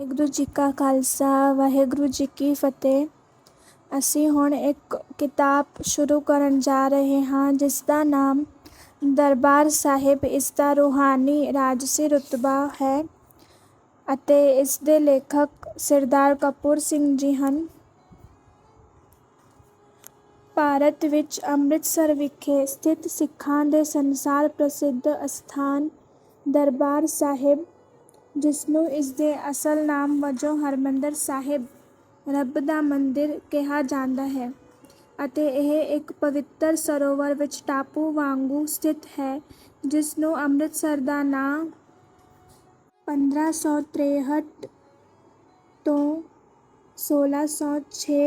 ਵਾਹਿਗੁਰੂ ਜੀ ਕਾ ਖਾਲਸਾ, ਵਾਹਿਗੁਰੂ ਜੀ ਕੀ ਫਤਿਹ। ਅਸੀਂ ਹੁਣ ਇੱਕ ਕਿਤਾਬ ਸ਼ੁਰੂ ਕਰਨ ਜਾ ਰਹੇ ਹਾਂ, ਜਿਸ ਦਾ ਨਾਮ ਦਰਬਾਰ ਸਾਹਿਬ, ਇਸ ਦਾ ਰੂਹਾਨੀ ਰਾਜਸੀ ਰੁਤਬਾ ਹੈ ਅਤੇ ਇਸ ਦੇ ਲੇਖਕ ਸਰਦਾਰ ਕਪੂਰ ਸਿੰਘ ਜੀ ਹਨ। ਭਾਰਤ ਵਿੱਚ ਅੰਮ੍ਰਿਤਸਰ ਵਿਖੇ ਸਥਿਤ ਸਿੱਖਾਂ ਦੇ ਸੰਸਾਰ ਪ੍ਰਸਿੱਧ ਅਸਥਾਨ ਦਰਬਾਰ ਸਾਹਿਬ ਜਿਸ ਨੂੰ ਇਸ ਦੇ ਅਸਲ ਨਾਮ ਵਜੋਂ ਹਰਿਮੰਦਰ ਸਾਹਿਬ, ਰੱਬ ਦਾ ਮੰਦਿਰ ਕਿਹਾ ਜਾਂਦਾ ਹੈ ਅਤੇ ਇਹ ਇੱਕ ਪਵਿੱਤਰ ਸਰੋਵਰ ਵਿੱਚ ਟਾਪੂ ਵਾਂਗੂ ਸਥਿਤ ਹੈ ਜਿਸ ਨੂੰ ਅੰਮ੍ਰਿਤਸਰ ਦਾ ਨਾਂ 1563 ਤੋਂ 1606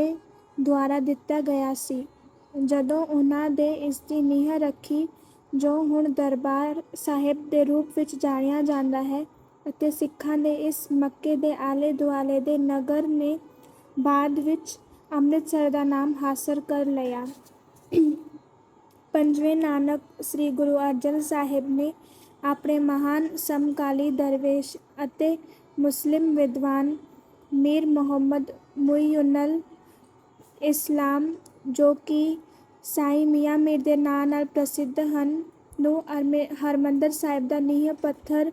ਦੁਆਰਾ ਦਿੱਤਾ ਗਿਆ ਸੀ, ਜਦੋਂ ਉਹਨਾਂ ਦੇ ਇਸ ਦੀ ਨੀਂਹ ਰੱਖੀ, ਜੋ ਹੁਣ ਦਰਬਾਰ ਸਾਹਿਬ ਦੇ ਰੂਪ ਵਿੱਚ ਜਾਣਿਆ ਜਾਂਦਾ ਹੈ। ਅਤੇ ਸਿੱਖਾਂ ਦੇ ਇਸ ਮੱਕੇ ਦੇ ਆਲੇ ਦੁਆਲੇ ਦੇ ਨਗਰ ਨੇ ਬਾਅਦ ਵਿੱਚ ਅੰਮ੍ਰਿਤਸਰ ਦਾ ਨਾਮ ਹਾਸਲ ਕਰ ਲਿਆ। ਪੰਜਵੇਂ ਨਾਨਕ ਸ੍ਰੀ ਗੁਰੂ ਅਰਜਨ ਸਾਹਿਬ ਨੇ ਆਪਣੇ ਮਹਾਨ ਸਮਕਾਲੀ ਦਰਵੇਸ਼ ਅਤੇ ਮੁਸਲਿਮ ਵਿਦਵਾਨ ਮੀਰ ਮੁਹੰਮਦ ਮੁਈਨੁਲ ਇਸਲਾਮ, ਜੋ ਕਿ ਸਾਈਂ ਮੀਆਂ ਮੀਰ ਦੇ ਨਾਂ ਨਾਲ ਪ੍ਰਸਿੱਧ ਹਨ, ਨੂੰ ਹਰਿਮੰਦਰ ਸਾਹਿਬ ਦਾ ਨੀਂਹ ਪੱਥਰ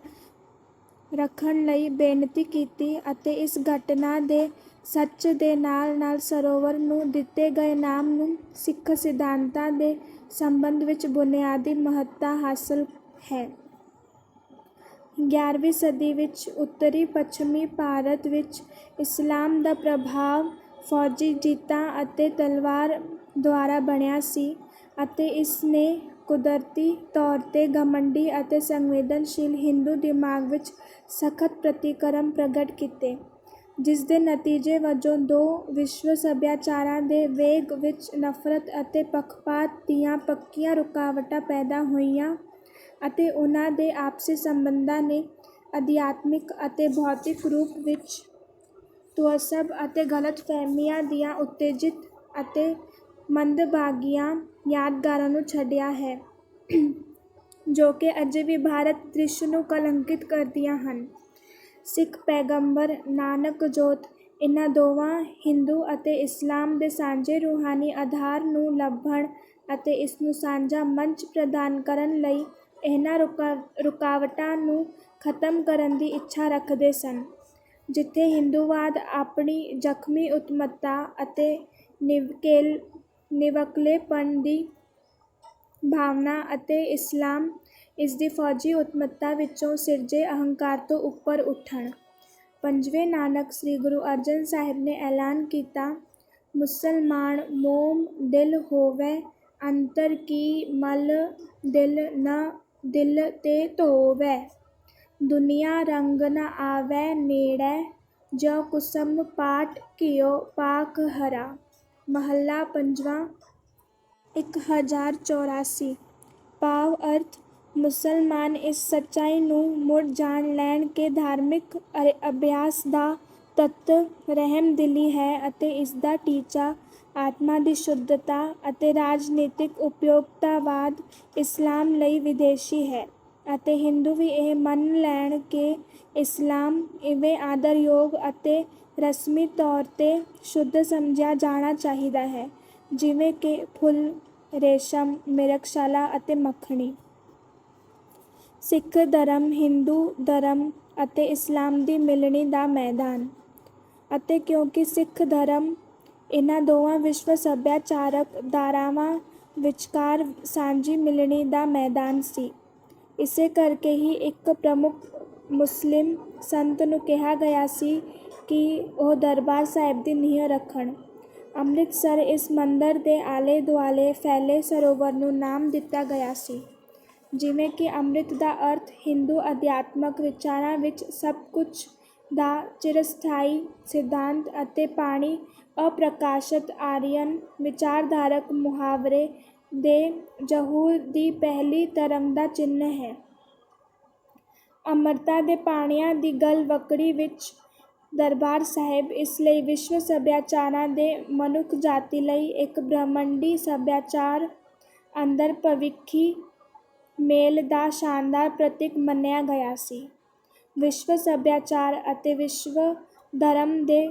ਰੱਖਣ ਲਈ ਬੇਨਤੀ ਕੀਤੀ ਅਤੇ ਇਸ ਘਟਨਾ ਦੇ ਸੱਚ ਦੇ ਨਾਲ ਨਾਲ ਸਰੋਵਰ ਨੂੰ ਦਿੱਤੇ ਗਏ ਨਾਮ ਨੂੰ ਸਿੱਖ ਸਿਧਾਂਤਾਂ ਦੇ ਸੰਬੰਧ ਵਿੱਚ ਬੁਨਿਆਦੀ ਮਹੱਤਤਾ ਹਾਸਲ ਹੈ। ਗਿਆਰ੍ਹਵੀਂ ਸਦੀ ਵਿੱਚ ਉੱਤਰੀ ਪੱਛਮੀ ਭਾਰਤ ਵਿੱਚ ਇਸਲਾਮ ਦਾ ਪ੍ਰਭਾਵ ਫੌਜੀ ਜੀਤਾਂ ਅਤੇ ਤਲਵਾਰ ਦੁਆਰਾ ਬਣਿਆ ਸੀ ਅਤੇ ਇਸ ਨੇ ਕੁਦਰਤੀ ਤੌਰ 'ਤੇ ਘਮੰਡੀ ਅਤੇ ਸੰਵੇਦਨਸ਼ੀਲ ਹਿੰਦੂ ਦਿਮਾਗ ਵਿੱਚ ਸਖਤ ਪ੍ਰਤੀਕਰਮ ਪ੍ਰਗਟ ਕੀਤੇ, ਜਿਸ ਦੇ ਨਤੀਜੇ ਵਜੋਂ ਦੋ ਵਿਸ਼ਵ ਸੱਭਿਆਚਾਰਾਂ ਦੇ ਵੇਗ ਵਿੱਚ ਨਫ਼ਰਤ ਅਤੇ ਪੱਖਪਾਤ ਦੀਆਂ ਪੱਕੀਆਂ ਰੁਕਾਵਟਾਂ ਪੈਦਾ ਹੋਈਆਂ ਅਤੇ ਉਨ੍ਹਾਂ ਦੇ ਆਪਸੀ ਸੰਬੰਧਾਂ ਨੇ ਅਧਿਆਤਮਿਕ ਅਤੇ ਭੌਤਿਕ ਰੂਪ ਵਿੱਚ ਤੁਅੱਸਬ ਅਤੇ ਗ਼ਲਤਫ਼ਹਿਮੀਆਂ ਦੀਆਂ ਉਤੇਜਿਤ ਅਤੇ ਮੰਦਭਾਗੀਆਂ ਯਾਦਗਾਰਾਂ ਨੂੰ ਛੱਡਿਆ ਹੈ, ਜੋ ਕਿ ਅਜੇ ਵੀ ਭਾਰਤ ਦ੍ਰਿਸ਼ ਨੂੰ ਕਲੰਕਿਤ ਕਰਦੀਆਂ ਹਨ। ਸਿੱਖ ਪੈਗੰਬਰ ਨਾਨਕ ਜੋਤ ਇਹਨਾਂ ਦੋਵਾਂ ਹਿੰਦੂ ਅਤੇ ਇਸਲਾਮ ਦੇ ਸਾਂਝੇ ਰੂਹਾਨੀ ਆਧਾਰ ਨੂੰ ਲੱਭਣ ਅਤੇ ਇਸ ਨੂੰ ਸਾਂਝਾ ਮੰਚ ਪ੍ਰਦਾਨ ਕਰਨ ਲਈ ਇਹਨਾਂ ਰੁਕਾ, ਰੁਕਾਵਟਾਂ ਨੂੰ ਖਤਮ ਕਰਨ ਦੀ ਇੱਛਾ ਰੱਖਦੇ ਸਨ, ਜਿੱਥੇ ਹਿੰਦੂਵਾਦ ਆਪਣੀ ਜ਼ਖਮੀ ਉੱਤਮਤਾ ਅਤੇ ਨਿਵਕੇਲ ਨਿਵਕਲੇਪਣ ਦੀ ਭਾਵਨਾ ਅਤੇ ਇਸਲਾਮ ਇਸ ਦੀ ਫੌਜੀ ਉੱਤਮਤਾ ਵਿੱਚੋਂ ਸਿਰਜੇ ਅਹੰਕਾਰ ਤੋਂ ਉੱਪਰ ਉੱਠਣ। ਪੰਜਵੇਂ ਨਾਨਕ ਸ੍ਰੀ ਗੁਰੂ ਅਰਜਨ ਸਾਹਿਬ ਨੇ ਐਲਾਨ ਕੀਤਾ, ਮੁਸਲਮਾਨ ਮੋਮ ਦਿਲ ਹੋਵੇ, ਅੰਤਰ ਕੀ ਮਲ ਦਿਲ ਨਾ ਦਿਲ ਤੇ ਧੋਵੈ। ਦੁਨੀਆ ਰੰਗ ਨਾ ਆਵੈ, ਨੇੜੈ, ਜੋ ਕੁਸਮ ਪਾਟ ਘਿਓ ਪਾਕ ਹਰਾ। ਮਹੱਲਾ ਪੰਜਵਾਂ, ਇੱਕ ਹਜ਼ਾਰ ਚੌਰਾਸੀ। ਭਾਵ ਅਰਥ, ਮੁਸਲਮਾਨ ਇਸ ਸੱਚਾਈ ਨੂੰ ਮੁੜ ਜਾਣ ਲੈਣ ਕਿ ਧਾਰਮਿਕ ਅਭਿਆਸ ਦਾ ਤੱਤ ਰਹਿਮਦਿਲੀ ਹੈ ਅਤੇ ਇਸ ਦਾ ਟੀਚਾ ਆਤਮਾ ਦੀ ਸ਼ੁੱਧਤਾ ਅਤੇ ਰਾਜਨੀਤਿਕ ਉਪਯੋਗਤਾਵਾਦ ਇਸਲਾਮ ਲਈ ਵਿਦੇਸ਼ੀ ਹੈ ਅਤੇ ਹਿੰਦੂ ਵੀ ਇਹ ਮੰਨ ਲੈਣ ਕਿ ਇਸਲਾਮ ਇਵੇਂ ਆਦਰਯੋਗ ਅਤੇ ਰਸਮੀ ਤੌਰ 'ਤੇ ਸ਼ੁੱਧ ਸਮਝਿਆ ਜਾਣਾ ਚਾਹੀਦਾ ਹੈ। ਜਿਵੇਂ ਕਿ ਫੁੱਲ, ਰੇਸ਼ਮ, ਮਿਰਗਸ਼ਾਲਾ ਅਤੇ ਮੱਖਣੀ। ਸਿੱਖ ਧਰਮ, ਹਿੰਦੂ ਧਰਮ ਅਤੇ ਇਸਲਾਮ ਦੀ ਮਿਲਣੀ ਦਾ ਮੈਦਾਨ। ਅਤੇ ਕਿਉਂਕਿ ਸਿੱਖ ਧਰਮ ਇਹਨਾਂ ਦੋਵਾਂ ਵਿਸ਼ਵ ਸੱਭਿਆਚਾਰਕ ਧਾਰਾਵਾਂ ਵਿਚਕਾਰ ਸਾਂਝੀ ਮਿਲਣੀ ਦਾ ਮੈਦਾਨ ਸੀ। ਇਸੇ ਕਰਕੇ ਹੀ ਇੱਕ ਪ੍ਰਮੁੱਖ ਮੁਸਲਿਮ ਸੰਤ ਨੂੰ ਕਿਹਾ ਗਿਆ ਸੀ ਕਿ ਉਹ ਦਰਬਾਰ ਸਾਹਿਬ ਦੀ ਨੀਂਹ ਰੱਖਣ। ਅੰਮ੍ਰਿਤਸਰ ਇਸ ਮੰਦਰ ਦੇ ਆਲੇ ਦੁਆਲੇ ਫੈਲੇ ਸਰੋਵਰ ਨੂੰ ਨਾਮ ਦਿੱਤਾ ਗਿਆ ਸੀ। ਜਿਵੇਂ ਕਿ ਅੰਮ੍ਰਿਤ ਦਾ ਅਰਥ ਹਿੰਦੂ ਅਧਿਆਤਮਕ ਵਿਚਾਰਾਂ ਵਿੱਚ ਸਭ ਕੁਝ ਦਾ ਚਿਰਸਥਾਈ ਸਿਧਾਂਤ ਅਤੇ ਪਾਣੀ ਅਪ੍ਰਕਾਸ਼ਤ ਆਰੀਅਨ ਵਿਚਾਰਧਾਰਕ ਮੁਹਾਵਰੇ ਦੇ ਜ਼ਹੂਰ ਦੀ ਪਹਿਲੀ ਤਰੰਗ ਦਾ ਚਿੰਨ੍ਹ ਹੈ। ਅਮਰਤਾ ਦੇ ਪਾਣੀਆਂ ਦੀ ਗਲਵਕੜੀ ਵਿੱਚ ਦਰਬਾਰ ਸਾਹਿਬ, ਇਸ ਲਈ ਵਿਸ਼ਵ ਸੱਭਿਆਚਾਰਾਂ ਦੇ ਮਨੁੱਖ ਜਾਤੀ ਲਈ ਇੱਕ ਬ੍ਰਹਮੰਡੀ ਸੱਭਿਆਚਾਰ ਅੰਦਰ ਭਵਿੱਖੀ ਮੇਲ ਦਾ ਸ਼ਾਨਦਾਰ ਪ੍ਰਤੀਕ ਮੰਨਿਆ ਗਿਆ ਸੀ। ਵਿਸ਼ਵ ਸੱਭਿਆਚਾਰ ਅਤੇ ਵਿਸ਼ਵ ਧਰਮ ਦੇ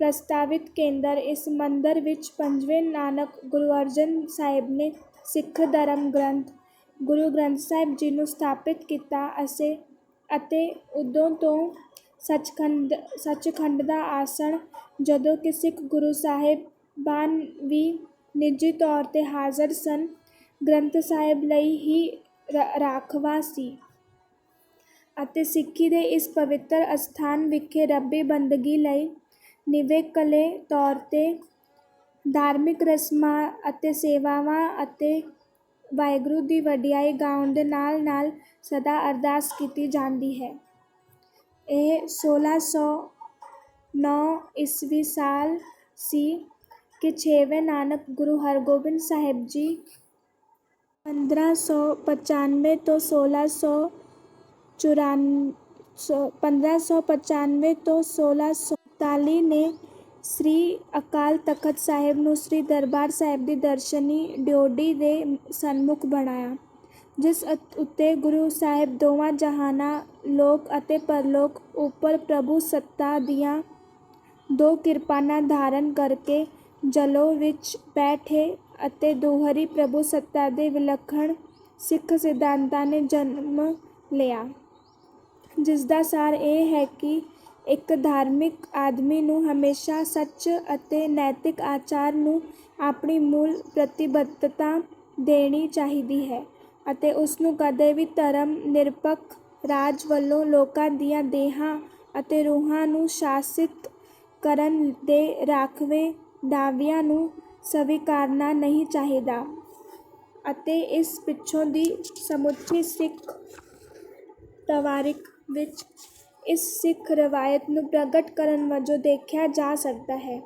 ਪ੍ਰਸਤਾਵਿਤ ਕੇਂਦਰ ਇਸ ਮੰਦਰ ਵਿੱਚ ਪੰਜਵੇਂ ਨਾਨਕ ਗੁਰੂ ਅਰਜਨ ਸਾਹਿਬ ਨੇ ਸਿੱਖ ਧਰਮ ਗ੍ਰੰਥ, ਗੁਰੂ ਗ੍ਰੰਥ ਸਾਹਿਬ ਜੀ ਨੂੰ ਸਥਾਪਿਤ ਕੀਤਾ ਅਸੇ ਅਤੇ ਉਦੋਂ ਤੋਂ ਸੱਚਖੰਡ ਸੱਚਖੰਡ ਦਾ ਆਸਣ ਜਦੋਂ ਕਿ ਸਿੱਖ ਗੁਰੂ ਸਾਹਿਬਾਨ ਵੀ ਨਿੱਜੀ ਤੌਰ 'ਤੇ ਹਾਜ਼ਰ ਸਨ, ਗ੍ਰੰਥ ਸਾਹਿਬ ਲਈ ਹੀ ਰ, ਰਾਖਵਾਂ ਸੀ। ਅਤੇ ਸਿੱਖੀ ਦੇ ਇਸ ਪਵਿੱਤਰ ਅਸਥਾਨ ਵਿਖੇ ਰੱਬੀ ਬੰਦਗੀ ਲਈ ਨਿਵੇਕਲੇ ਤੌਰ 'ਤੇ ਧਾਰਮਿਕ ਰਸਮਾਂ ਅਤੇ ਸੇਵਾਵਾਂ ਅਤੇ ਵਾਹਿਗੁਰੂ ਦੀ ਵਡਿਆਈ ਗਾਉਣ ਦੇ ਨਾਲ ਨਾਲ ਸਦਾ ਅਰਦਾਸ ਕੀਤੀ ਜਾਂਦੀ ਹੈ। ਇਹ ਸੋਲਾਂ ਸੌ ਨੌ ਈਸਵੀ ਸਾਲ ਸੀ ਕਿ ਛੇਵੇਂ ਨਾਨਕ ਗੁਰੂ ਹਰਗੋਬਿੰਦ ਸਾਹਿਬ ਜੀ ਪੰਦਰਾਂ ਸੌ ਪਚਾਨਵੇਂ ਤੋਂ ਸੋਲਾਂ ਸੌ ਚੁਰਾਨ ਸੌ ਪੰਦਰਾਂ ਸੌ ਪਚਾਨਵੇਂ ਤੋਂ ਸੋਲਾਂ ਸੌ ਇਕਤਾਲੀ ਨੇ ਸ੍ਰੀ ਅਕਾਲ ਤਖਤ ਸਾਹਿਬ ਨੂੰ ਸ੍ਰੀ ਦਰਬਾਰ ਸਾਹਿਬ ਦੀ ਦਰਸ਼ਨੀ ਡਿਓਢੀ ਦੇ ਸਨਮੁਖ ਬਣਾਇਆ ਜਿਸ ਉੱਤੇ ਗੁਰੂ ਸਾਹਿਬ ਦੋਵਾਂ ਜਹਾਨਾਂ, ਲੋਕ ਅਤੇ ਪਰਲੋਕ ਉੱਪਰ ਪ੍ਰਭੂ ਸੱਤਾ ਦੀਆਂ ਦੋ ਕਿਰਪਾਨਾਂ ਧਾਰਨ ਕਰਕੇ ਜਲੋ ਵਿੱਚ ਬੈਠੇ ਅਤੇ ਦੋਹਰੀ ਪ੍ਰਭੂ ਸੱਤਾ ਦੇ ਵਿਲੱਖਣ ਸਿੱਖ ਸਿਧਾਂਤਾਂ ਨੇ ਜਨਮ ਲਿਆ। ਜਿਸ ਦਾ ਸਾਰ ਇਹ ਹੈ ਕਿ ਇੱਕ ਧਾਰਮਿਕ ਆਦਮੀ ਨੂੰ ਹਮੇਸ਼ਾ ਸੱਚ ਅਤੇ ਨੈਤਿਕ ਆਚਾਰ ਨੂੰ ਆਪਣੀ ਮੂਲ ਪ੍ਰਤੀਬੱਧਤਾ ਦੇਣੀ ਚਾਹੀਦੀ ਹੈ। ਅਤੇ ਉਸ ਨੂੰ ਕਦੇ ਵੀ ਧਰਮ ਨਿਰਪੱਖ ਰਾਜ ਵੱਲੋਂ ਲੋਕਾਂ ਦੀਆਂ ਦੇਹਾਂ ਅਤੇ ਰੂਹਾਂ ਨੂੰ ਸ਼ਾਸਿਤ ਕਰਨ ਦੇ ਰਾਖਵੇਂ ਦਾਅਵਿਆਂ ਨੂੰ ਸਵੀਕਾਰਨਾ ਨਹੀਂ ਚਾਹੀਦਾ ਅਤੇ ਇਸ ਪਿੱਛੋਂ ਦੀ ਸਮੁੱਚੀ ਸਿੱਖ ਤਵਾਰਿਕ ਵਿੱਚ ਇਸ ਸਿੱਖ ਰਵਾਇਤ ਨੂੰ ਪ੍ਰਗਟ ਕਰਨ ਵਜੋਂ ਦੇਖਿਆ ਜਾ ਸਕਦਾ ਹੈ।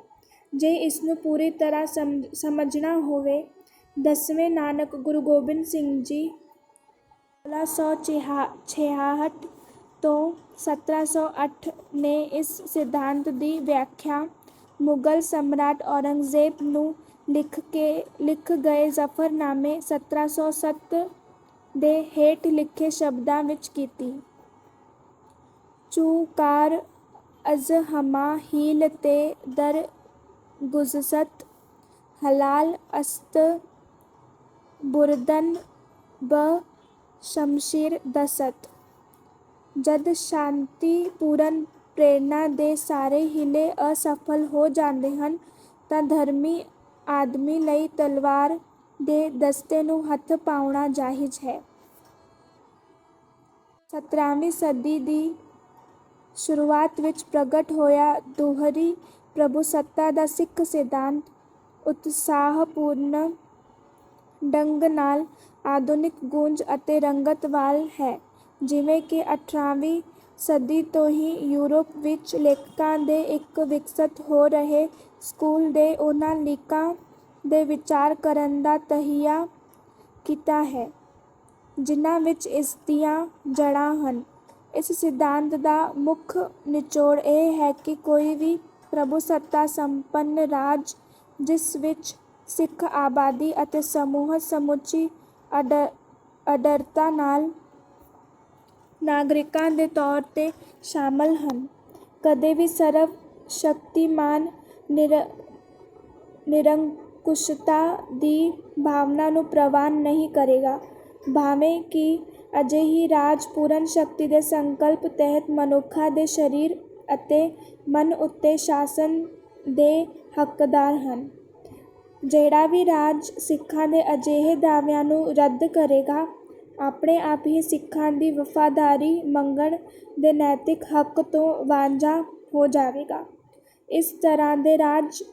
ਜੇ ਇਸ ਨੂੰ ਪੂਰੀ ਤਰ੍ਹਾਂ ਸਮਝ ਸਮਝਣਾ ਹੋਵੇ ਦਸਵੇਂ ਨਾਨਕ ਗੁਰੂ ਗੋਬਿੰਦ ਸਿੰਘ ਜੀ ਸੋਲਾਂ ਸੌ ਛਿਹਾ, ਛਿਆਹਠ ਤੋਂ ਸਤਾਰਾਂ ਸੌ ਅੱਠ ਨੇ ਇਸ ਸਿਧਾਂਤ ਦੀ ਵਿਆਖਿਆ ਮੁਗਲ ਸਮਰਾਟ ਔਰੰਗਜ਼ੇਬ ਨੂੰ ਲਿਖ ਕੇ, ਲਿਖ ਗਏ ਜ਼ਫ਼ਰਨਾਮੇ ਸਤਾਰਾਂ ਸੌ ਸੱਤ ਦੇ ਹੇਠ ਲਿਖੇ ਸ਼ਬਦਾਂ ਵਿੱਚ ਕੀਤੀ। ਚੂ ਕਾਰ ਅਜ਼ ਹਮਾ ਹੀਲ ਤੇ ਦਰ ਗੁਜ਼ਸਤ, ਹਲਾਲ ਅਸਤ ਬੁਰਦਨ ਬ ਸ਼ਮਸ਼ੀਰ ਦਸਤ। ਜਦ ਸ਼ਾਂਤੀ ਪੂਰਨ ਪ੍ਰੇਰਣਾ ਦੇ ਸਾਰੇ ਹੀਲੇ ਅਸਫਲ ਹੋ ਜਾਂਦੇ ਹਨ, ਤਾਂ ਧਰਮੀ ਆਦਮੀ ਲਈ ਤਲਵਾਰ ਦੇ ਦਸਤੇ ਨੂੰ ਹੱਥ ਪਾਉਣਾ ਜਾਇਜ਼ ਹੈ। ਸਤਰ੍ਹਾਵੀਂ ਸਦੀ ਦੀ ਸ਼ੁਰੂਆਤ ਵਿੱਚ ਪ੍ਰਗਟ ਹੋਇਆ ਦੋਹਰੀ ਪ੍ਰਭੂ ਸੱਤਾ ਦਾ ਸਿੱਖ ਸਿਧਾਂਤ ਉਤਸ਼ਾਹਪੂਰਨ ਢੰਗ ਨਾਲ ਆਧੁਨਿਕ ਗੂੰਜ ਅਤੇ ਰੰਗਤ ਵਾਲ ਹੈ। ਜਿਵੇਂ ਕਿ ਅਠਾਰ੍ਹਵੀਂ ਸਦੀ ਤੋਂ ਹੀ ਯੂਰਪ ਵਿੱਚ ਲੇਖਕਾਂ ਦੇ ਇੱਕ ਵਿਕਸਤ ਹੋ ਰਹੇ ਸਕੂਲ ਦੇ ਉਹਨਾਂ ਲੀਕਾਂ ਦੇ ਵਿਚਾਰ ਕਰਨ ਦਾ ਤਹੀਆ ਕੀਤਾ ਹੈ, ਜਿਨ੍ਹਾਂ ਵਿੱਚ ਇਸ ਦੀਆਂ ਜੜ੍ਹਾਂ ਹਨ। ਇਸ ਸਿਧਾਂਤ ਦਾ ਮੁੱਖ ਨਿਚੋੜ ਇਹ ਹੈ ਕਿ ਕੋਈ ਵੀ ਪ੍ਰਭੂ ਸੱਤਾ ਸੰਪੰਨ ਰਾਜ ਜਿਸ ਵਿੱਚ ਸਿੱਖ ਆਬਾਦੀ ਅਤੇ ਸਮੂਹ ਸਮੁੱਚੀ ਅਡ, ਅਡਰਤਾ ਨਾਲ ਨਾਗਰਿਕਾਂ ਦੇ ਤੌਰ 'ਤੇ ਸ਼ਾਮਲ ਹਨ। ਕਦੇ ਵੀ ਸਰਵ ਸ਼ਕਤੀਮਾਨ ਨਿਰ, ਨਿਰੰਕੁਸ਼ਤਾ ਦੀ ਭਾਵਨਾ ਨੂੰ ਪ੍ਰਵਾਨ ਨਹੀਂ ਕਰੇਗਾ। ਭਾਵੇਂ ਕਿ ਅਜਿਹੀ ਰਾਜ ਪੂਰਨ ਸ਼ਕਤੀ ਦੇ ਸੰਕਲਪ ਤਹਿਤ ਮਨੁੱਖਾਂ ਦੇ ਸਰੀਰ ਅਤੇ ਮਨ ਉੱਤੇ ਸ਼ਾਸਨ ਦੇ ਹੱਕਦਾਰ ਹਨ। ਜਿਹੜਾ ਵੀ ਰਾਜ ਸਿੱਖਾਂ ਦੇ ਅਜਿਹੇ ਦਾਅਵਿਆਂ ਨੂੰ ਰੱਦ ਕਰੇਗਾ, ਆਪਣੇ ਆਪ ਹੀ ਸਿੱਖਾਂ ਦੀ ਵਫ਼ਾਦਾਰੀ ਮੰਗਣ ਦੇ ਨੈਤਿਕ ਹੱਕ ਤੋਂ ਵਾਂਝਾ ਹੋ ਜਾਵੇਗਾ। ਇਸ ਤਰ੍ਹਾਂ ਦੇ ਰਾਜ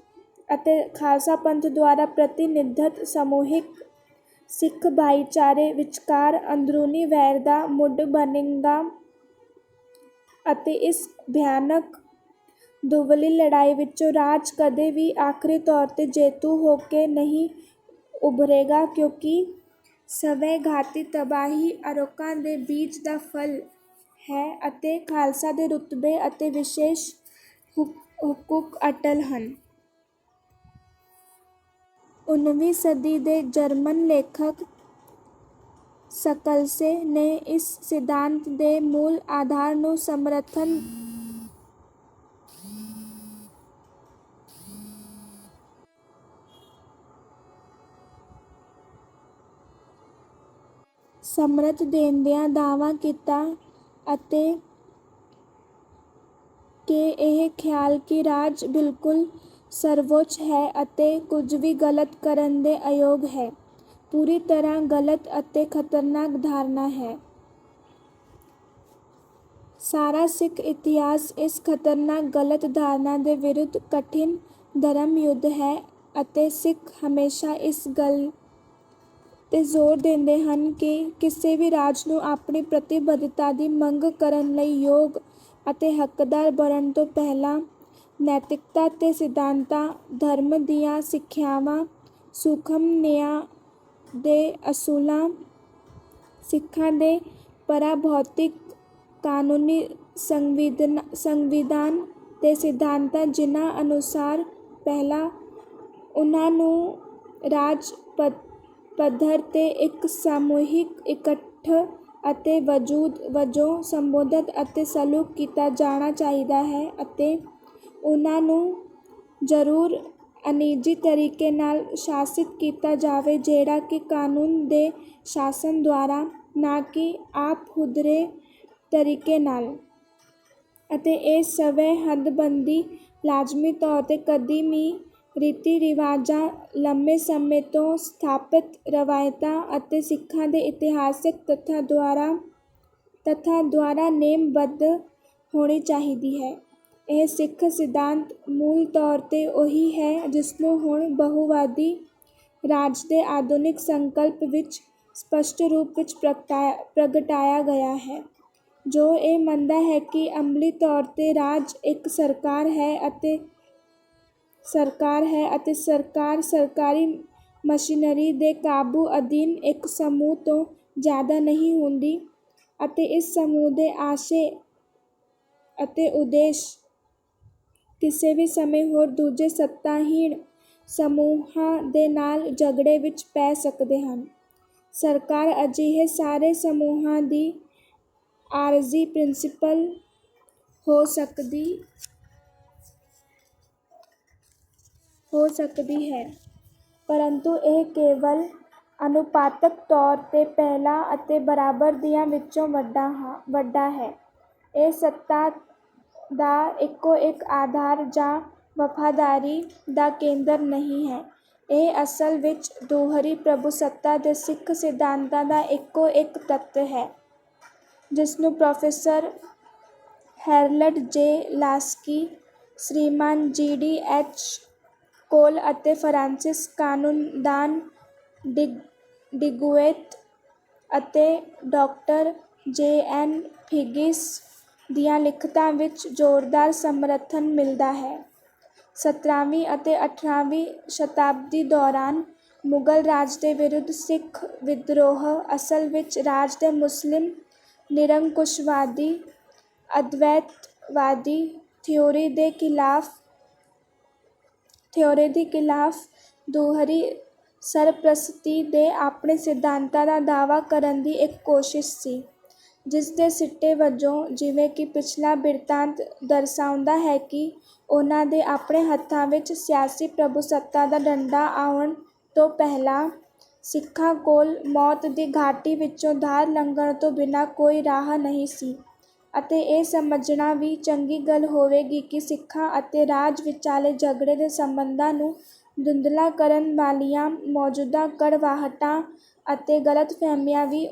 ਅਤੇ ਖਾਲਸਾ ਪੰਥ ਦੁਆਰਾ ਪ੍ਰਤੀਨਿਧਤ ਸਮੂਹਿਕ ਸਿੱਖ ਭਾਈਚਾਰੇ ਵਿਚਕਾਰ ਅੰਦਰੂਨੀ ਵੈਰ ਦਾ ਮੁੱਢ ਬਣੇਗਾ ਅਤੇ ਇਸ ਭਿਆਨਕ ਦੁਵੱਲੀ ਲੜਾਈ ਵਿੱਚੋਂ ਰਾਜ ਕਦੇ ਵੀ ਆਖਰੀ ਤੌਰ 'ਤੇ ਜੇਤੂ ਹੋ ਕੇ ਨਹੀਂ ਉਭਰੇਗਾ ਕਿਉਂਕਿ ਸਵੈਘਾਤੀ ਤਬਾਹੀ ਅਰੋਕਾਂ ਦੇ ਬੀਜ ਦਾ ਫਲ ਹੈ ਅਤੇ ਖਾਲਸਾ ਦੇ ਰੁਤਬੇ ਅਤੇ ਵਿਸ਼ੇਸ਼ ਹੁਕ ਹਕੂਕ ਅਟਲ ਹਨ। ਉਨ੍ਹੀਵੀਂ ਸਦੀ ਦੇ ਜਰਮਨ ਲੇਖਕ ਸਕਲਸੇ ਨੇ ਇਸ ਸਿਧਾਂਤ ਦੇ ਮੂਲ ਆਧਾਰ ਨੂੰ ਸਮਰਥਨ ਸਮਰਥ ਦੇਂਦਿਆਂ ਦਾਅਵਾ ਕੀਤਾ ਅਤੇ ਕਿ ਇਹ ਖਿਆਲ ਕਿ ਰਾਜ ਬਿਲਕੁਲ ਸਰਵੋੱਚ ਹੈ ਅਤੇ ਕੁਝ ਵੀ ਗਲਤ ਕਰਨ ਦੇ ਅਯੋਗ ਹੈ। ਪੂਰੀ ਤਰ੍ਹਾਂ ਗਲਤ ਅਤੇ ਖਤਰਨਾਕ ਧਾਰਨਾ ਹੈ। ਸਾਰਾ ਸਿੱਖ ਇਤਿਹਾਸ ਇਸ ਖਤਰਨਾਕ ਗਲਤ ਧਾਰਨਾ ਦੇ ਵਿਰੁੱਧ ਕਠਿਨ ਧਰਮ ਯੁੱਧ ਹੈ ਅਤੇ ਸਿੱਖ ਹਮੇਸ਼ਾ ਇਸ ਗੱਲ ਤੇ ਜ਼ੋਰ ਦਿੰਦੇ ਹਨ ਕਿ ਕਿਸੇ ਵੀ ਰਾਜ ਨੂੰ ਆਪਣੀ ਪ੍ਰਤੀਬੱਧਤਾ ਦੀ ਮੰਗ ਕਰਨ ਲਈ ਯੋਗ ਅਤੇ ਹੱਕਦਾਰ ਬਣਨ ਤੋਂ ਪਹਿਲਾਂ ਨੈਤਿਕਤਾ ਅਤੇ ਸਿਧਾਂਤਾਂ, ਧਰਮ ਦੀਆਂ ਸਿੱਖਿਆਵਾਂ, ਸੂਖਮ ਨਿਆਂ ਦੇ ਅਸੂਲਾਂ, ਸਿੱਖਾਂ ਦੇ ਪਰਾਭੌਤਿਕ ਕਾਨੂੰਨੀ ਸੰਵਿਧਨ, ਸੰਵਿਧਾਨ ਤੇ ਸਿਧਾਂਤਾਂ ਜਿਨ੍ਹਾਂ ਅਨੁਸਾਰ ਪਹਿਲਾਂ ਉਨ੍ਹਾਂ ਨੂੰ ਰਾਜ ਪ ਪੱਧਰ ਤੇ ਇੱਕ ਸਮੂਹਿਕ, ਇਕੱਠ ਅਤੇ ਵਜੂਦ ਵਜੋਂ ਸੰਬੋਧਿਤ ਅਤੇ ਸਲੂਕ ਕੀਤਾ ਜਾਣਾ ਚਾਹੀਦਾ ਹੈ ਅਤੇ ਉਹਨਾਂ ਨੂੰ ਜ਼ਰੂਰ ਅਨਿੱਜੀ ਤਰੀਕੇ ਨਾਲ ਸ਼ਾਸਿਤ ਕੀਤਾ ਜਾਵੇ, ਜਿਹੜਾ ਕਿ ਕਾਨੂੰਨ ਦੇ ਸ਼ਾਸਨ ਦੁਆਰਾ ਨਾ ਕਿ ਆਪ ਹੁਦਰੇ ਤਰੀਕੇ ਨਾਲ। ਅਤੇ ਇਹ ਸਵੈ ਹੱਦਬੰਦੀ ਲਾਜ਼ਮੀ ਤੌਰ ਤੇ ਕਦੀ ਵੀ ਰੀਤੀ ਰਿਵਾਜਾਂ ਲੰਮੇ ਸਮੇਂ ਤੋਂ ਸਥਾਪਿਤ ਰਵਾਇਤਾਂ ਅਤੇ ਸਿੱਖਾਂ ਦੇ ਇਤਿਹਾਸਕ ਤੱਥਾਂ ਦੁਆਰਾ ਤੱਥਾਂ ਦੁਆਰਾ ਨੇਮਬੱਧ ਹੋਣੀ ਚਾਹੀਦੀ ਹੈ। ਇਹ ਸਿੱਖ ਸਿਧਾਂਤ ਮੂਲ ਤੌਰ ਤੇ ਉਹੀ ਹੈ ਜਿਸਨੂੰ ਹੁਣ ਬਹੁਵਾਦੀ ਰਾਜ ਦੇ ਆਧੁਨਿਕ ਸੰਕਲਪ ਵਿੱਚ ਸਪੱਸ਼ਟ ਰੂਪ ਵਿੱਚ ਪ੍ਰਗਟਾਇਆ ਪ੍ਰਗਟਾਇਆ ਗਿਆ ਹੈ, ਜੋ ਇਹ ਮੰਨਦਾ ਹੈ ਕਿ ਅਮਲੀ ਤੌਰ ਤੇ ਰਾਜ ਇੱਕ ਸਰਕਾਰ ਹੈ ਅਤੇ ਸਰਕਾਰ ਹੈ ਅਤੇ ਸਰਕਾਰ ਸਰਕਾਰੀ ਮਸ਼ੀਨਰੀ ਦੇ ਕਾਬੂ ਅਧੀਨ ਇੱਕ ਸਮੂਹ ਤੋਂ ਜ਼ਿਆਦਾ ਨਹੀਂ ਹੁੰਦੀ ਅਤੇ ਇਸ ਸਮੂਹ ਦੇ ਆਸ਼ੇ ਅਤੇ ਉਦੇਸ਼ ਕਿਸੇ ਵੀ ਸਮੇਂ ਹੋਰ ਦੂਜੇ ਸੱਤਾਹੀਣ ਸਮੂਹਾਂ ਦੇ ਨਾਲ ਝਗੜੇ ਵਿੱਚ ਪੈ ਸਕਦੇ ਹਨ। ਸਰਕਾਰ ਅਜਿਹੇ ਸਾਰੇ ਸਮੂਹਾਂ ਦੀ ਆਰਜ਼ੀ ਪ੍ਰਿੰਸੀਪਲ ਹੋ ਸਕਦੀ ਹੋ ਸਕਦੀ ਹੈ। ਪਰੰਤੂ ਇਹ ਕੇਵਲ ਅਨੁਪਾਤਕ ਤੌਰ ਤੇ ਪਹਿਲਾਂ ਅਤੇ ਬਰਾਬਰ ਦੀਆਂ ਵਿੱਚੋਂ ਵੱਡਾ ਹਾਂ, ਵੱਡਾ ਹੈ। ਇਹ ਸੱਤਾ ਦਾ ਇੱਕੋ ਇੱਕ ਆਧਾਰ ਜਾਂ ਵਫ਼ਾਦਾਰੀ ਦਾ ਕੇਂਦਰ ਨਹੀਂ ਹੈ। ਇਹ ਅਸਲ ਵਿੱਚ ਦੂਹਰੀ ਪ੍ਰਭੂਸੱਤਾ ਦੇ ਸਿੱਖ ਸਿਧਾਂਤਾਂ ਦਾ ਇੱਕੋ ਇੱਕ ਤੱਤ ਹੈ ਜਿਸ ਨੂੰ ਪ੍ਰੋਫੈਸਰ ਹੈਰਲਡ ਜੇ ਲਾਸਕੀ, ਸ਼੍ਰੀਮਾਨ ਜੀ ਡੀ ਐਚ ਕੋਲ ਅਤੇ ਫਰਾਂਸੀਸੀ ਕਾਨੂੰਨਦਾਨ ਡਿਗ ਡਿਗੂਏਟ ਅਤੇ ਡਾਕਟਰ ਜੇ ਐਨ ਹਿਗਿਸ ਦੀਆਂ ਲਿਖਤਾਂ ਵਿੱਚ ਜ਼ੋਰਦਾਰ ਸਮਰਥਨ ਮਿਲਦਾ ਹੈ। ਸਤਾਰ੍ਹਵੀਂ ਅਤੇ ਅਠਾਰ੍ਹਵੀਂ ਸ਼ਤਾਬਦੀ ਦੌਰਾਨ ਮੁਗਲ ਰਾਜ ਦੇ ਵਿਰੁੱਧ ਸਿੱਖ ਵਿਦਰੋਹ ਅਸਲ ਵਿੱਚ ਰਾਜ ਦੇ ਮੁਸਲਿਮ ਨਿਰੰਕੁਸ਼ਵਾਦੀ, ਅਦਵੈਤਵਾਦੀ ਥਿਊਰੀ ਦੇ ਖਿਲਾਫ ਥਿਊਰੀ ਦੇ ਖਿਲਾਫ ਦੂਹਰੀ ਸਰਪ੍ਰਸਤੀ ਦੇ ਆਪਣੇ ਸਿਧਾਂਤਾਂ ਦਾ ਦਾਅਵਾ ਕਰਨ ਦੀ ਇੱਕ ਕੋਸ਼ਿਸ਼ ਸੀ, ਜਿਸ ਦੇ ਸਿੱਟੇ ਵਜੋਂ ਜਿਵੇਂ ਕਿ ਪਿਛਲਾ ਬਿਰਤਾਂਤ ਦਰਸਾਉਂਦਾ ਹੈ ਕਿ ਉਨ੍ਹਾਂ ਦੇ ਆਪਣੇ ਹੱਥਾਂ ਵਿੱਚ ਸਿਆਸੀ ਪ੍ਰਭੂਸੱਤਾ ਦਾ ਡੰਡਾ ਆਉਣ ਤੋਂ ਪਹਿਲਾਂ ਸਿੱਖਾਂ ਕੋਲ ਮੌਤ ਦੀ ਘਾਟੀ ਵਿੱਚੋਂ ਪਾਰ ਲੰਘਣ ਤੋਂ ਬਿਨਾਂ ਕੋਈ ਰਾਹ ਨਹੀਂ ਸੀ। ਅਤੇ ਇਹ ਸਮਝਣਾ ਵੀ ਚੰਗੀ ਗੱਲ ਹੋਵੇਗੀ ਕਿ ਸਿੱਖਾਂ ਅਤੇ ਰਾਜ ਵਿਚਾਲੇ ਝਗੜੇ ਦੇ ਸੰਬੰਧਾਂ ਨੂੰ ਧੁੰਦਲਾ ਕਰਨ ਵਾਲੀਆਂ ਮੌਜੂਦਾ ਕੜਵਾਹਟਾਂ ਅਤੇ ਗ਼ਲਤਫ਼ਹਿਮੀਆਂ ਵੀ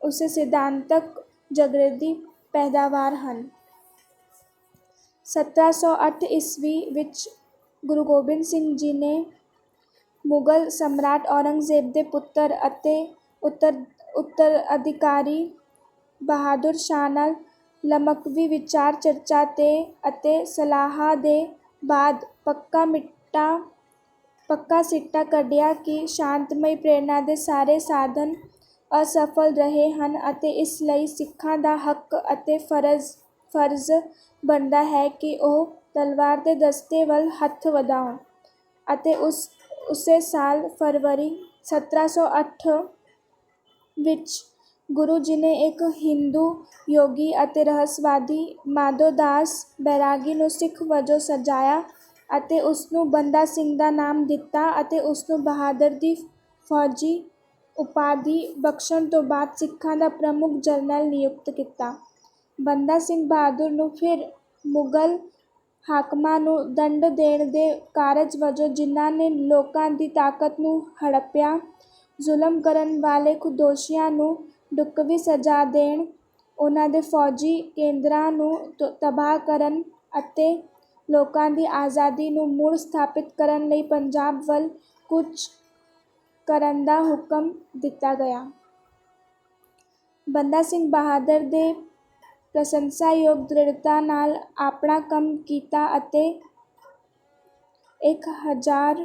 ਉਸੇ ਸਿਧਾਂਤਕ ਝਗੜੇ ਦੀ ਪੈਦਾਵਾਰ ਹਨ। ਸਤਾਰਾਂ ਸੌ ਅੱਠ ਈਸਵੀ ਵਿੱਚ ਗੁਰੂ ਗੋਬਿੰਦ ਸਿੰਘ ਜੀ ਨੇ ਮੁਗ਼ਲ ਸਮਰਾਟ ਔਰੰਗਜ਼ੇਬ ਦੇ ਪੁੱਤਰ ਅਤੇ ਉੱਤਰ ਉੱਤਰ ਅਧਿਕਾਰੀ ਬਹਾਦੁਰ ਸ਼ਾਹ ਨਾਲ ਲਮਕਵੀ ਵਿਚਾਰ ਚਰਚਾ 'ਤੇ ਅਤੇ ਸਲਾਹਾਂ ਦੇ ਬਾਅਦ ਪੱਕਾ ਮਿੱਟਾ, ਪੱਕਾ ਸਿੱਟਾ ਕੱਢਿਆ ਕਿ ਸ਼ਾਂਤਮਈ ਪ੍ਰੇਰਣਾ ਦੇ ਸਾਰੇ ਸਾਧਨ ਅਸਫਲ ਰਹੇ ਹਨ ਅਤੇ ਇਸ ਲਈ ਸਿੱਖਾਂ ਦਾ ਹੱਕ ਅਤੇ ਫ਼ਰਜ਼, ਫਰਜ਼ ਬਣਦਾ ਹੈ ਕਿ ਉਹ ਤਲਵਾਰ ਦੇ ਦਸਤੇ ਵੱਲ ਹੱਥ ਵਧਾਉਣ ਅਤੇ ਉਸੇ ਸਾਲ ਫਰਵਰੀ ਸਤਾਰਾਂ ਸੌ ਅੱਠ ਵਿੱਚ ਗੁਰੂ ਜੀ ਨੇ ਇੱਕ ਹਿੰਦੂ ਯੋਗੀ ਅਤੇ ਰਹੱਸਵਾਦੀ ਮਾਧੋਦਾਸ ਬੈਰਾਗੀ ਨੂੰ ਸਿੱਖ ਵਜੋਂ ਸਜਾਇਆ ਅਤੇ ਉਸਨੂੰ ਬੰਦਾ ਸਿੰਘ ਦਾ ਨਾਮ ਦਿੱਤਾ ਅਤੇ ਉਸਨੂੰ ਬਹਾਦਰ ਦੀ ਫੌਜੀ ਉਪਾਧੀ ਬਖਸ਼ਣ ਤੋਂ ਬਾਅਦ ਸਿੱਖਾਂ ਦਾ ਪ੍ਰਮੁੱਖ ਜਰਨੈਲ ਨਿਯੁਕਤ ਕੀਤਾ। ਬੰਦਾ ਸਿੰਘ ਬਹਾਦਰ ਨੂੰ ਫਿਰ ਮੁਗਲ ਹਾਕਮਾਂ ਨੂੰ ਦੰਡ ਦੇਣ ਦੇ ਕਾਰਜ ਵਜੋਂ ਜਿਨ੍ਹਾਂ ਨੇ ਲੋਕਾਂ ਦੀ ਤਾਕਤ ਨੂੰ ਹੜੱਪਿਆ, ਜ਼ੁਲਮ ਕਰਨ ਵਾਲੇ ਦੋਸ਼ੀਆਂ ਨੂੰ ਢੁਕਵੀਂ ਸਜ਼ਾ ਦੇਣ, ਉਨ੍ਹਾਂ ਦੇ ਫੌਜੀ ਕੇਂਦਰਾਂ ਨੂੰ ਤਬਾਹ ਕਰਨ ਅਤੇ ਲੋਕਾਂ ਦੀ ਆਜ਼ਾਦੀ ਨੂੰ ਮੁੜ ਸਥਾਪਿਤ ਕਰਨ ਲਈ ਪੰਜਾਬ ਵੱਲ ਕੂਚ ਕਰਨ ਦਾ ਹੁਕਮ ਦਿੱਤਾ ਗਿਆ। ਬੰਦਾ ਸਿੰਘ ਬਹਾਦਰ ਦੇ ਪ੍ਰਸ਼ੰਸਾਯੋਗ ਦ੍ਰਿੜਤਾ ਨਾਲ ਆਪਣਾ ਕੰਮ ਕੀਤਾ ਅਤੇ ਇੱਕ ਹਜ਼ਾਰ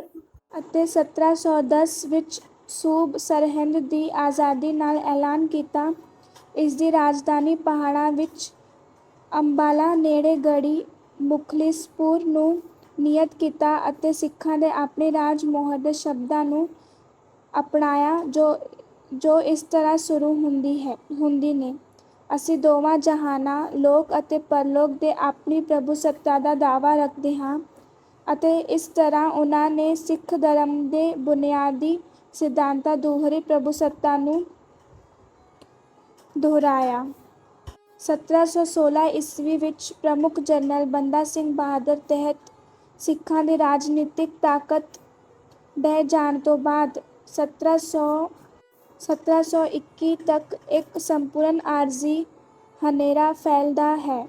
ਅਤੇ ਸਤਰਾਂ ਸੌ ਦਸ ਵਿੱਚ ਸੂਬਾ ਸਰਹਿੰਦ ਦੀ ਆਜ਼ਾਦੀ ਨਾਲ ਐਲਾਨ ਕੀਤਾ। ਇਸ ਦੀ ਰਾਜਧਾਨੀ ਪਹਾੜਾਂ ਵਿੱਚ ਅੰਬਾਲਾ ਨੇੜੇ ਗੜੀ ਮੁਖ਼ਲਿਸਪੁਰ ਨੂੰ ਨਿਯਤ ਕੀਤਾ ਅਤੇ ਸਿੱਖਾਂ ਨੇ ਆਪਣੇ ਰਾਜ ਮੋਹਰ ਦੇ ਸ਼ਬਦਾਂ ਨੂੰ ਅਪਣਾਇਆ, ਜੋ ਜੋ ਇਸ ਤਰ੍ਹਾਂ ਸ਼ੁਰੂ ਹੁੰਦੀ ਹੈ, ਹੁੰਦੀ ਨੇ: ਅਸੀਂ ਦੋਵਾਂ ਜਹਾਨਾਂ, ਲੋਕ ਅਤੇ ਪਰਲੋਕ ਦੇ ਆਪਣੀ ਪ੍ਰਭੂ ਸੱਤਾ ਦਾ ਦਾਅਵਾ ਰੱਖਦੇ ਹਾਂ ਅਤੇ ਇਸ ਤਰ੍ਹਾਂ ਉਹਨਾਂ ਨੇ ਸਿੱਖ ਧਰਮ ਦੇ ਬੁਨਿਆਦੀ ਸਿਧਾਂਤਾਂ ਸਿਧਾਂਤ ਪ੍ਰਭੂ ਸੱਤਾ ਨੂੰ ਦੁਹਰਾਇਆ। ਸਤਰਾਂ ਸੌ ਸੋਲ੍ਹਾਂ ਈਸਵੀ ਵਿੱਚ ਪ੍ਰਮੁੱਖ ਜਨਰਲ ਬੰਦਾ ਸਿੰਘ ਬਹਾਦਰ ਤਹਿਤ ਸਿੱਖਾਂ ਦੀ ਰਾਜਨੀਤਿਕ ਤਾਕਤ ਢਹਿ ਜਾਣ ਤੋਂ ਬਾਅਦ ਸਤਰਾਂ ਸੌ ਇੱਕੀ ਤੱਕ ਇੱਕ ਸੰਪੂਰਨ ਆਰਜ਼ੀ ਹਨੇਰਾ ਫੈਲਦਾ ਹੈ,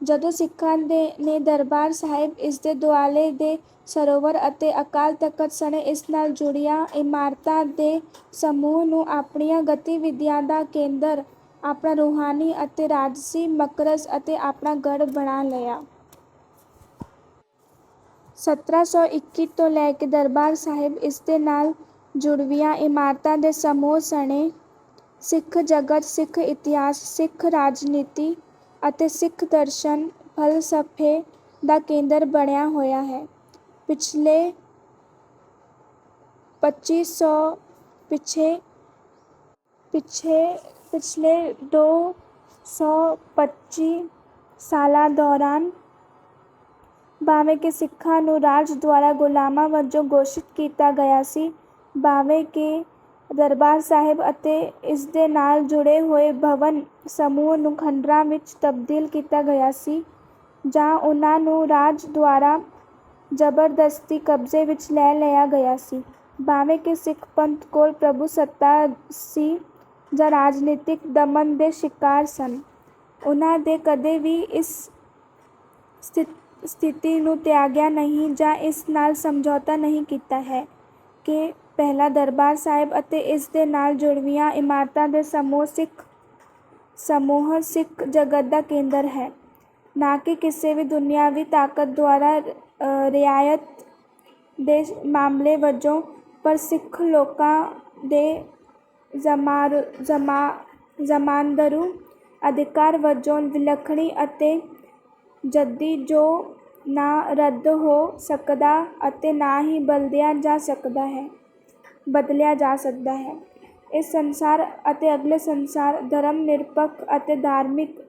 ਜਦੋਂ ਸਿੱਖਾਂ ਦੇ ਨੇ ਦਰਬਾਰ ਸਾਹਿਬ, ਇਸਦੇ ਦੁਆਲੇ ਦੇ ਸਰੋਵਰ ਅਤੇ ਅਕਾਲ ਤਖ਼ਤ ਸਣੇ ਇਸ ਨਾਲ ਜੁੜੀਆਂ ਇਮਾਰਤਾਂ ਦੇ ਸਮੂਹ ਨੂੰ ਆਪਣੀਆਂ ਗਤੀਵਿਧੀਆਂ ਦਾ ਕੇਂਦਰ, ਆਪਣਾ ਰੂਹਾਨੀ ਅਤੇ ਰਾਜਸੀ ਮਰਕਜ਼ ਅਤੇ ਆਪਣਾ ਗੜ੍ਹ ਬਣਾ ਲਿਆ। ਸਤਰਾਂ ਸੌ ਇੱਕੀ ਤੋਂ ਲੈ ਕੇ ਦਰਬਾਰ ਸਾਹਿਬ, ਇਸਦੇ ਨਾਲ ਜੁੜਵੀਆਂ ਇਮਾਰਤਾਂ ਦੇ ਸਮੂਹ ਸਣੇ ਸਿੱਖ ਜਗਤ, ਸਿੱਖ ਇਤਿਹਾਸ, ਸਿੱਖ ਰਾਜਨੀਤੀ ਅਤੇ ਸਿੱਖ ਦਰਸ਼ਨ ਫ਼ਲਸਫ਼ੇ ਦਾ ਕੇਂਦਰ ਬਣਿਆ ਹੋਇਆ ਹੈ। ਪਿਛਲੇ ਦੋ ਸੌ ਪੱਚੀ ਸਾਲਾਂ ਦੌਰਾਨ ਭਾਵੇਂ ਕਿ ਸਿੱਖਾਂ ਨੂੰ ਰਾਜ ਦੁਆਰਾ ਗੁਲਾਮਾਂ ਵਜੋਂ ਘੋਸ਼ਿਤ ਕੀਤਾ ਗਿਆ ਸੀ, ਭਾਵੇਂ ਕਿ ਦਰਬਾਰ ਸਾਹਿਬ ਅਤੇ ਇਸ ਦੇ ਨਾਲ ਜੁੜੇ ਹੋਏ ਭਵਨ ਸਮੂਹ ਨੂੰ ਖੰਡਰਾਂ ਵਿੱਚ ਤਬਦੀਲ ਕੀਤਾ ਗਿਆ ਸੀ ਜਾਂ ਉਹਨਾਂ ਨੂੰ ਰਾਜ ਦੁਆਰਾ ਜ਼ਬਰਦਸਤੀ ਕਬਜ਼ੇ ਵਿੱਚ ਲੈ ਲਿਆ ਗਿਆ ਸੀ, ਭਾਵੇਂ ਕਿ ਸਿੱਖ ਪੰਥ ਕੋਲ ਪ੍ਰਭੂ ਸੱਤਾ ਸੀ ਜਾਂ ਰਾਜਨੀਤਿਕ ਦਮਨ ਦੇ ਸ਼ਿਕਾਰ ਸਨ, ਉਹਨਾਂ ਦੇ ਕਦੇ ਵੀ ਇਸ ਸਥਿਤੀ ਨੂੰ ਤਿਆਗਿਆ ਨਹੀਂ ਜਾਂ ਇਸ ਨਾਲ ਸਮਝੌਤਾ ਨਹੀਂ ਕੀਤਾ ਹੈ ਕਿ ਪਹਿਲਾ ਦਰਬਾਰ ਸਾਹਿਬ ਅਤੇ ਇਸ ਦੇ ਨਾਲ ਜੁੜਵੀਆਂ ਇਮਾਰਤਾਂ ਦੇ ਸਮੂਹ ਸਿੱਖ ਸਮੂਹ ਸਿੱਖ ਜਗਤ ਦਾ ਕੇਂਦਰ ਹੈ, ਨਾ ਕਿ ਕਿਸੇ ਵੀ ਦੁਨਿਆਵੀ ਤਾਕਤ ਦੁਆਰਾ ਰਿਆਇਤ ਦੇ ਮਾਮਲੇ ਵਜੋਂ, ਪਰ ਸਿੱਖ ਲੋਕਾਂ ਦੇ ਜ਼ਮਾਰ ਜ਼ਮਾ ਜ਼ਮਾਨਦਰੂ ਅਧਿਕਾਰ ਵਜੋਂ ਵਿਲੱਖਣੀ ਅਤੇ ਜੱਦੀ ਜੋ ਨਾ ਰੱਦ ਹੋ ਸਕਦਾ ਅਤੇ ਨਾ ਹੀ ਬਲਦਿਆਂ ਜਾ ਸਕਦਾ ਹੈ। ਬਦਲਿਆ ਜਾ ਸਕਦਾ ਹੈ। ਇਸ ਸੰਸਾਰ ਅਤੇ ਅਗਲੇ ਸੰਸਾਰ, ਧਰਮ ਨਿਰਪੱਖ ਅਤੇ ਧਾਰਮਿਕ,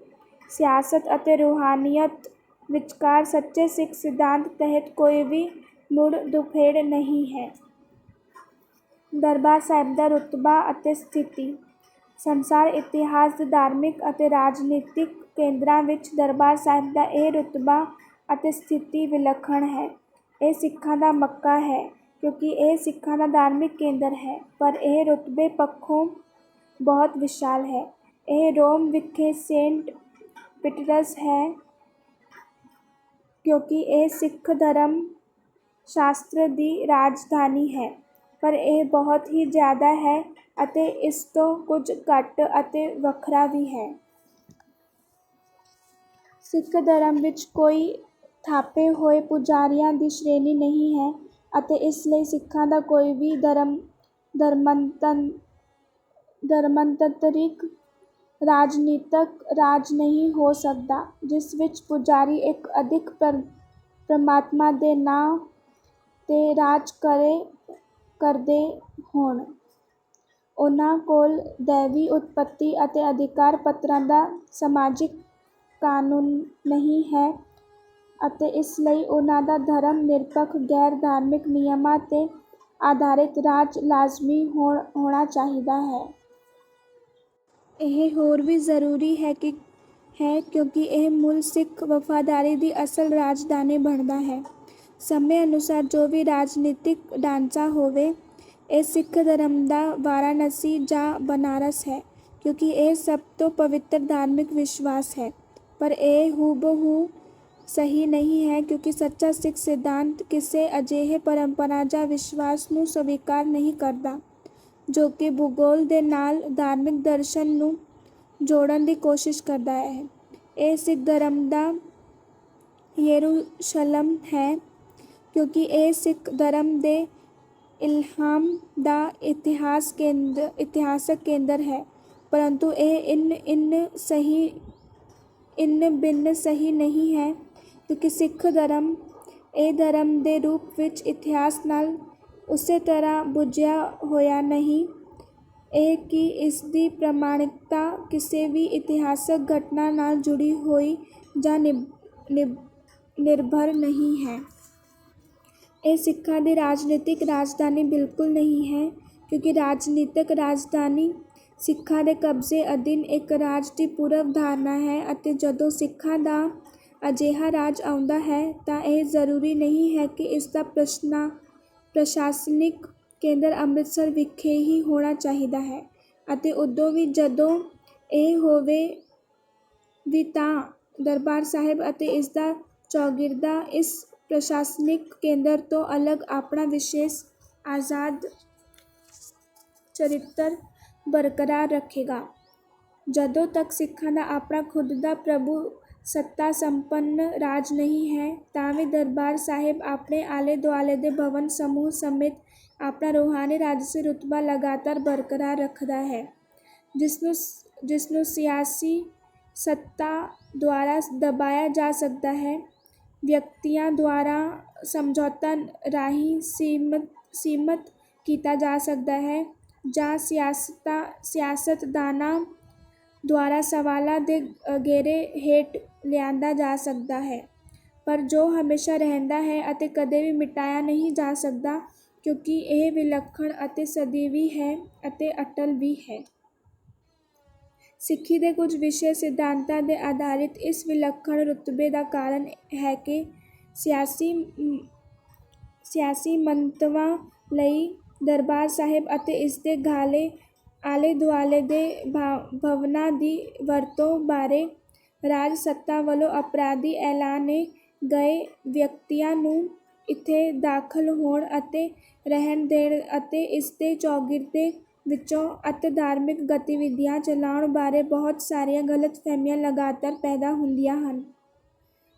ਸਿਆਸਤ ਅਤੇ ਰੂਹਾਨੀਅਤ ਵਿਚਕਾਰ ਸੱਚੇ ਸਿੱਖ ਸਿਧਾਂਤ ਤਹਿਤ ਕੋਈ ਵੀ ਮੁੜ ਦੁਫੇੜ ਨਹੀਂ ਹੈ। ਦਰਬਾਰ ਸਾਹਿਬ ਦਾ ਰੁਤਬਾ ਅਤੇ ਸਥਿਤੀ ਸੰਸਾਰ ਇਤਿਹਾਸ ਦੇ ਧਾਰਮਿਕ ਅਤੇ ਰਾਜਨੀਤਿਕ ਕੇਂਦਰਾਂ ਵਿੱਚ ਦਰਬਾਰ ਸਾਹਿਬ ਦਾ ਇਹ ਰੁਤਬਾ ਅਤੇ ਸਥਿਤੀ ਵਿਲੱਖਣ ਹੈ। ਇਹ ਸਿੱਖਾਂ ਦਾ ਮੱਕਾ ਹੈ ਕਿਉਂਕਿ ਇਹ ਸਿੱਖਾਂ ਦਾ ਧਾਰਮਿਕ ਕੇਂਦਰ ਹੈ, ਪਰ ਇਹ ਰੁਤਬੇ ਪੱਖੋਂ ਬਹੁਤ ਵਿਸ਼ਾਲ ਹੈ। ਇਹ ਰੋਮ ਵਿਖੇ ਸੇਂਟ ਪੀਟਰਸ ਹੈ ਕਿਉਂਕਿ ਇਹ ਸਿੱਖ ਧਰਮ ਸ਼ਾਸਤਰ ਦੀ ਰਾਜਧਾਨੀ ਹੈ, ਪਰ ਇਹ ਬਹੁਤ ਹੀ ਜ਼ਿਆਦਾ ਹੈ ਅਤੇ ਇਸ ਤੋਂ ਕੁਝ ਘੱਟ ਅਤੇ ਵੱਖਰਾ ਵੀ ਹੈ। ਸਿੱਖ ਧਰਮ ਵਿੱਚ ਕੋਈ ਥਾਪੇ ਹੋਏ ਪੁਜਾਰੀਆਂ ਦੀ ਸ਼੍ਰੇਣੀ ਨਹੀਂ ਹੈ ਅਤੇ ਇਸ ਲਈ ਸਿੱਖਾਂ ਦਾ ਕੋਈ ਵੀ ਧਰਮਾਂਤਰਿਤ ਰਾਜਨੀਤਕ ਰਾਜ ਨਹੀਂ ਹੋ ਸਕਦਾ, ਜਿਸ ਵਿੱਚ ਪੁਜਾਰੀ ਇੱਕ ਅਧਿਕ ਪਰ ਪਰਮਾਤਮਾ ਦੇ ਨਾਂ ਤੇ ਰਾਜ ਕਰੇ ਕਰਦੇ ਹੋਣ। ਉਹਨਾਂ ਕੋਲ ਦੈਵੀ ਉਤਪਤੀ ਅਤੇ ਅਧਿਕਾਰ ਪੱਤਰਾਂ ਦਾ ਸਮਾਜਿਕ ਕਾਨੂੰਨ ਨਹੀਂ ਹੈ ਅਤੇ ਇਸ ਲਈ ਉਨ੍ਹਾਂ ਦਾ ਧਰਮ ਨਿਰਪੱਖ ਗੈਰ-ਧਾਰਮਿਕ ਨਿਯਮਾਂ 'ਤੇ ਆਧਾਰਿਤ ਰਾਜ ਲਾਜ਼ਮੀ ਹੋਣਾ ਚਾਹੀਦਾ ਹੈ। ਇਹ ਹੋਰ ਵੀ ਜ਼ਰੂਰੀ ਹੈ ਕਿ ਹੈ ਕਿਉਂਕਿ ਇਹ ਮੂਲ ਸਿੱਖ ਵਫ਼ਾਦਾਰੀ ਦੀ ਅਸਲ ਰਾਜਧਾਨੀ ਬਣਦਾ ਹੈ। ਸਮੇਂ ਅਨੁਸਾਰ ਜੋ ਵੀ ਰਾਜਨੀਤਿਕ ਢਾਂਚਾ ਹੋਵੇ, ਇਹ ਸਿੱਖ ਧਰਮ ਦਾ ਵਾਰਾਣਸੀ ਜਾਂ ਬਨਾਰਸ ਹੈ, ਕਿਉਂਕਿ ਇਹ ਸਭ ਤੋਂ ਪਵਿੱਤਰ ਧਾਰਮਿਕ ਵਿਸ਼ਵਾਸ ਹੈ। ਪਰ ਇਹ ਹੂ-ਬ-ਹੂ ਸਹੀ ਨਹੀਂ ਹੈ ਕਿਉਂਕਿ ਸੱਚਾ ਸਿੱਖ ਸਿਧਾਂਤ ਕਿਸੇ ਅਜਿਹੇ ਪਰੰਪਰਾ ਜਾਂ ਵਿਸ਼ਵਾਸ ਨੂੰ ਸਵੀਕਾਰ ਨਹੀਂ ਕਰਦਾ, ਜੋ ਕਿ ਭੂਗੋਲ ਦੇ ਨਾਲ ਧਾਰਮਿਕ ਦਰਸ਼ਨ ਨੂੰ ਜੋੜਨ ਦੀ ਕੋਸ਼ਿਸ਼ ਕਰਦਾ ਹੈ। ਇਹ ਸਿੱਖ ਧਰਮ ਦਾ ਯਰੂਸ਼ਲਮ ਹੈ, ਕਿਉਂਕਿ ਇਹ ਸਿੱਖ ਧਰਮ ਦੇ ਇਲਹਾਮ ਦਾ ਇਤਿਹਾਸਕ ਕੇਂਦਰ ਹੈ, ਪਰੰਤੂ ਇਹ ਇੰਨ-ਬਿੰਨ ਸਹੀ ਨਹੀਂ ਹੈ, ਕਿਉਂਕਿ ਸਿੱਖ ਧਰਮ ਇਹ ਧਰਮ ਦੇ ਰੂਪ ਵਿੱਚ ਇਤਿਹਾਸ ਨਾਲ ਉਸੇ ਤਰ੍ਹਾਂ ਬੱਝਿਆ ਹੋਇਆ ਨਹੀਂ ਇਹ ਕਿ ਇਸ ਦੀ ਪ੍ਰਮਾਣਿਕਤਾ ਕਿਸੇ ਵੀ ਇਤਿਹਾਸਕ ਘਟਨਾ ਨਾਲ ਜੁੜੀ ਹੋਈ ਜਾਂ ਨਿਰਭਰ ਨਹੀਂ ਹੈ। ਇਹ ਸਿੱਖਾਂ ਦੀ ਰਾਜਨੀਤਿਕ ਰਾਜਧਾਨੀ ਬਿਲਕੁਲ ਨਹੀਂ ਹੈ, ਕਿਉਂਕਿ ਰਾਜਨੀਤਿਕ ਰਾਜਧਾਨੀ ਸਿੱਖਾਂ ਦੇ ਕਬਜ਼ੇ ਅਧੀਨ ਇੱਕ ਰਾਜ ਦੀ ਪੂਰਵ-ਧਾਰਨਾ ਹੈ ਅਤੇ ਜਦੋਂ ਸਿੱਖਾਂ ਦਾ ਅਜਿਹਾ ਰਾਜ ਆਉਂਦਾ ਹੈ ਤਾਂ ਇਹ ਜ਼ਰੂਰੀ ਨਹੀਂ ਹੈ ਕਿ ਇਸਦਾ ਪ੍ਰਸ਼ਾਸਨਿਕ ਕੇਂਦਰ ਅੰਮ੍ਰਿਤਸਰ ਵਿਖੇ ਹੀ ਹੋਣਾ ਚਾਹੀਦਾ ਹੈ ਅਤੇ ਉਦੋਂ ਵੀ ਜਦੋਂ ਇਹ ਹੋਵੇ ਵੀ ਤਾਂ ਦਰਬਾਰ ਸਾਹਿਬ ਅਤੇ ਇਸਦਾ ਚੌਗਿਰਦਾ ਇਸ ਪ੍ਰਸ਼ਾਸਨਿਕ ਕੇਂਦਰ ਤੋਂ ਅਲੱਗ ਆਪਣਾ ਵਿਸ਼ੇਸ਼ ਆਜ਼ਾਦ ਚਰਿੱਤਰ ਬਰਕਰਾਰ ਰੱਖੇਗਾ। ਜਦੋਂ ਤੱਕ ਸਿੱਖਾਂ ਦਾ ਆਪਣਾ ਖੁਦ ਦਾ ਪ੍ਰਭੂ ਸੰਪੰਨ ਰਾਜ ਨਹੀਂ ਹੈ, ਤਾਂ ਵੀ ਦਰਬਾਰ ਸਾਹਿਬ ਆਪਣੇ ਆਲੇ-ਦੁਆਲੇ ਦੇ ਭਵਨ-ਸਮੂਹ ਸਮੇਤ ਆਪਣਾ ਰੂਹਾਨੀ ਰਾਜਸੀ ਰੁਤਬਾ ਲਗਾਤਾਰ ਬਰਕਰਾਰ ਰੱਖਦਾ ਹੈ, ਜਿਸਨੂੰ ਸਿਆਸੀ ਸੱਤਾ ਦੁਆਰਾ ਦਬਾਇਆ ਜਾ ਸਕਦਾ ਹੈ, ਵਿਅਕਤੀਆਂ ਦੁਆਰਾ ਸਮਝੌਤੇ ਰਾਹੀਂ ਸੀਮਤ ਕੀਤਾ ਜਾ ਸਕਦਾ ਹੈ ਜਾਂ ਸਿਆਸਤਦਾਨਾਂ ਦੁਆਰਾ ਸਵਾਲਾਂ ਦੇ ਘੇਰੇ ਹੇਠ ਲਿਆਂਦਾ ਜਾ ਸਕਦਾ ਹੈ, ਪਰ ਜੋ ਹਮੇਸ਼ਾ ਰਹਿੰਦਾ ਹੈ ਅਤੇ ਕਦੇ ਵੀ ਮਿਟਾਇਆ ਨਹੀਂ ਜਾ ਸਕਦਾ, ਕਿਉਂਕਿ ਇਹ ਵਿਲੱਖਣ ਅਤੇ ਸਦੀਵੀ ਹੈ ਅਤੇ ਅਟਲ ਵੀ ਹੈ। ਸਿੱਖੀ ਦੇ ਕੁਝ ਵਿਸ਼ੇ ਸਿਧਾਂਤਾਂ ਦੇ ਆਧਾਰਿਤ ਇਸ ਵਿਲੱਖਣ ਰੁਤਬੇ ਦਾ ਕਾਰਨ ਹੈ ਕਿ ਸਿਆਸੀ ਸਿਆਸੀ ਮੰਤਵਾਂ ਲਈ ਦਰਬਾਰ ਸਾਹਿਬ ਅਤੇ ਇਸ ਦੇ ਗਾਲੇ ਆਲੇ-ਦੁਆਲੇ ਦੇ ਭਾਵ ਭਵਨਾਂ ਦੀ ਵਰਤੋਂ ਬਾਰੇ ਰਾਜ-ਸੱਤਾ ਵੱਲੋਂ ਅਪਰਾਧੀ ਐਲਾਨੇ ਗਏ ਵਿਅਕਤੀਆਂ ਨੂੰ ਇੱਥੇ ਦਾਖਲ ਹੋਣ ਅਤੇ ਰਹਿਣ ਦੇਣ ਅਤੇ ਇਸ ਦੇ ਚੌਗਿਰਦੇ ਵਿੱਚੋਂ ਅਤੇ ਧਾਰਮਿਕ ਗਤੀਵਿਧੀਆਂ ਚਲਾਉਣ ਬਾਰੇ ਬਹੁਤ ਸਾਰੀਆਂ ਗ਼ਲਤ-ਫ਼ਹਿਮੀਆਂ ਲਗਾਤਾਰ ਪੈਦਾ ਹੁੰਦੀਆਂ ਹਨ।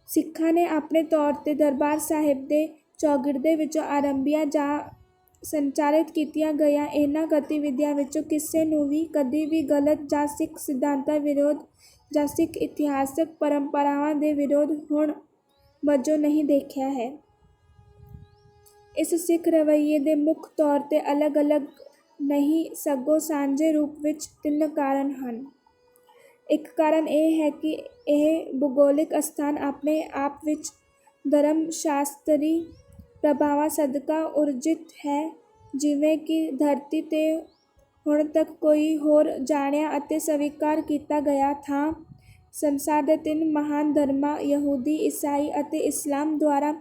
ਸਿੱਖਾਂ ਨੇ ਆਪਣੇ ਤੌਰ 'ਤੇ ਦਰਬਾਰ ਸਾਹਿਬ ਦੇ ਚੌਗਿਰਦੇ ਵਿੱਚੋਂ ਆਰੰਭੀਆਂ ਜਾਂ ਸੰਚਾਲਿਤ ਕੀਤੀਆਂ ਗਈਆਂ, ਇਹਨਾਂ ਗਤੀਵਿਧੀਆਂ ਵਿੱਚੋਂ ਕਿਸੇ ਨੂੰ ਵੀ ਕਦੀ ਵੀ ਗ਼ਲਤ ਜਾਂ ਸਿੱਖ ਸਿਧਾਂਤਾਂ ਵਿਰੋਧ ਜਾਂ ਸਿੱਖ ਇਤਿਹਾਸਕ ਪਰੰਪਰਾਵਾਂ ਦੇ ਵਿਰੋਧ ਹੋਣ ਵਜੋਂ ਨਹੀਂ ਦੇਖਿਆ ਹੈ। ਇਸ ਸਿੱਖ ਰਵੱਈਏ ਦੇ ਮੁੱਖ ਤੌਰ 'ਤੇ ਅਲੱਗ-ਅਲੱਗ ਨਹੀਂ, ਸਗੋਂ ਸਾਂਝੇ ਰੂਪ ਵਿੱਚ ਤਿੰਨ ਕਾਰਨ ਹਨ। ਇੱਕ ਕਾਰਨ ਇਹ ਹੈ ਕਿ ਇਹ ਭੂਗੋਲਿਕ ਸਥਾਨ ਆਪਣੇ ਆਪ ਵਿੱਚ ਧਰਮ-ਸ਼ਾਸਤਰੀ ਪ੍ਰਭਾਵਾਂ ਸਦਕਾ ਉਰਜਿਤ ਹੈ। ਜਿਵੇਂ ਕਿ ਧਰਤੀ 'ਤੇ ਹੁਣ ਤੱਕ ਕੋਈ ਹੋਰ ਜਾਣਿਆ ਅਤੇ ਸਵੀਕਾਰ ਕੀਤਾ ਗਿਆ ਥਾਂ, ਸੰਸਾਰ ਦੇ ਤਿੰਨ ਮਹਾਨ ਧਰਮਾਂ ਯਹੂਦੀ, ਈਸਾਈ ਅਤੇ ਇਸਲਾਮ ਦੁਆਰਾ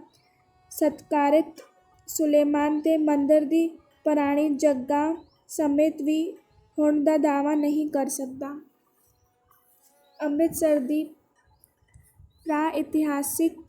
ਸਤਿਕਾਰਿਤ ਸੁਲੇਮਾਨ ਦੇ ਮੰਦਰ ਦੀ ਪੁਰਾਣੀ ਜਗ੍ਹਾ ਸਮੇਤ ਵੀ ਹੋਣ ਦਾ ਦਾਅਵਾ ਨਹੀਂ ਕਰ ਸਕਦਾ। ਅੰਮ੍ਰਿਤਸਰ ਦੀ ਪ੍ਰਾ-ਇਤਿਹਾਸਿਕ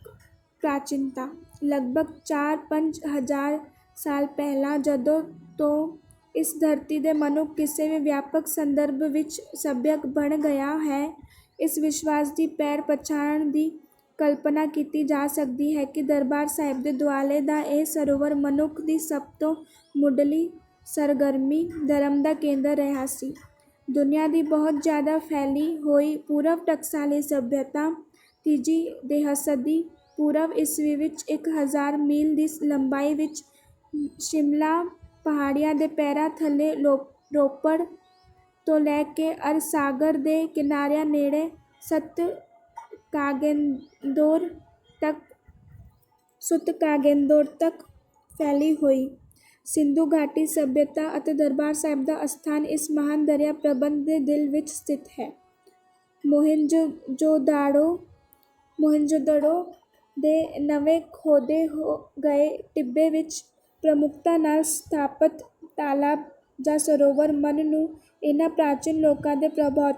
ਪ੍ਰਾਚੀਨਤਾ ਲਗਭਗ ਚਾਰ-ਪੰਜ ਹਜ਼ਾਰ ਸਾਲ ਪਹਿਲਾਂ ਜਦੋਂ ਤੋਂ ਇਸ ਧਰਤੀ ਦੇ ਮਨੁੱਖ ਕਿਸੇ ਵੀ ਵਿਆਪਕ ਸੰਦਰਭ ਵਿੱਚ ਸੱਭਿਅਕ ਬਣ ਗਿਆ ਹੈ, ਇਸ ਵਿਸ਼ਵਾਸ ਦੀ ਪੈਰ-ਪਛਾਣ ਦੀ ਕਲਪਨਾ ਕੀਤੀ ਜਾ ਸਕਦੀ ਹੈ ਕਿ ਦਰਬਾਰ ਸਾਹਿਬ ਦੇ ਦੁਆਲੇ ਦਾ ਇਹ ਸਰੋਵਰ ਮਨੁੱਖ ਦੀ ਸਭ ਤੋਂ ਮੁੱਢਲੀ ਸਰਗਰਮੀ, ਧਰਮ ਦਾ ਕੇਂਦਰ ਰਿਹਾ ਸੀ। ਦੁਨੀਆ ਦੀ ਬਹੁਤ ਜ਼ਿਆਦਾ ਫੈਲੀ ਹੋਈ ਪੂਰਵ-ਟਕਸਾਲੀ ਸੱਭਿਅਤਾ ਤੀਜੀ ਦਹਾਸਦੀ ਪੂਰਵ ਈਸਵੀ ਵਿੱਚ ਇੱਕ ਹਜ਼ਾਰ ਮੀਲ ਦੀ ਲੰਬਾਈ ਵਿੱਚ ਸ਼ਿਮਲਾ ਪਹਾੜੀਆਂ ਦੇ ਪੈਰਾਂ ਥੱਲੇ ਰੋਪੜ ਤੋਂ ਲੈ ਕੇ ਅਰਬ ਸਾਗਰ ਦੇ ਕਿਨਾਰਿਆਂ ਨੇੜੇ ਸਤ ਕਾਗੇਂਦੋਰ ਤੱਕ, ਸੁਤ ਕਾਗੇਂਦੋਰ ਤੱਕ ਫੈਲੀ ਹੋਈ ਸਿੰਧੂ ਘਾਟੀ ਸਭਿਅਤਾ ਅਤੇ ਦਰਬਾਰ ਸਾਹਿਬ ਦਾ ਅਸਥਾਨ ਇਸ ਮਹਾਨ ਦਰਿਆ ਪ੍ਰਬੰਧ ਦੇ ਦਿਲ ਵਿੱਚ ਸਥਿਤ ਹੈ। ਮੋਹਿਣ ਜੋ ਦਾੜੋ ਮੋਹਿੰਜੋਦੜੋ ਦੇ ਨਵੇਂ ਖੋਦੇ ਹੋ ਗਏ। ਟਿੱਬੇ ਵਿੱਚ ਪ੍ਰਮੁੱਖਤਾ ਨਾਲ ਸਥਾਪਤ ਤਾਲਾਬ ਜਾਂ ਸਰੋਵਰ, ਮਨ ਨੂੰ ਇਹਨਾਂ ਪ੍ਰਾਚੀਨ ਲੋਕਾਂ ਦੇ ਪ੍ਰਭੌ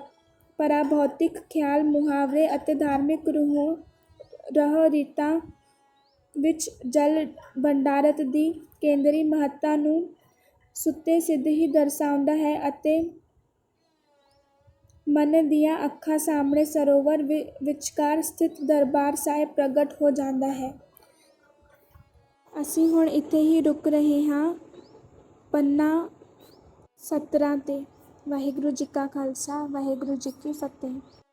ਪਰਾਭੌਤਿਕ ਖਿਆਲ, ਮੁਹਾਵਰੇ ਅਤੇ ਧਾਰਮਿਕ ਰੂਹੋਂ, ਰਹੁ ਰੀਤਾਂ ਵਿੱਚ ਜਲ ਭੰਡਾਰਤ ਦੀ ਕੇਂਦਰੀ ਮਹੱਤਤਾ ਨੂੰ ਸੁੱਤੇ ਸਿੱਧ ਹੀ ਦਰਸਾਉਂਦਾ ਹੈ ਅਤੇ ਮਨ ਦੀਆਂ ਅੱਖਾਂ ਸਾਹਮਣੇ ਸਰੋਵਰ ਵਿ, ਵਿਚਕਾਰ ਸਥਿਤ ਦਰਬਾਰ ਸਾਹਿਬ ਪ੍ਰਗਟ ਹੋ ਜਾਂਦਾ ਹੈ। ਅਸੀਂ ਹੁਣ ਇੱਥੇ ਹੀ ਰੁਕ ਰਹੇ ਹਾਂ ਪੰਨਾ ਸਤਰਾਂ 'ਤੇ। ਵਾਹਿਗੁਰੂ ਜੀ ਕਾ ਖਾਲਸਾ, ਵਾਹਿਗੁਰੂ ਜੀ ਕੀ ਫਤਿਹ।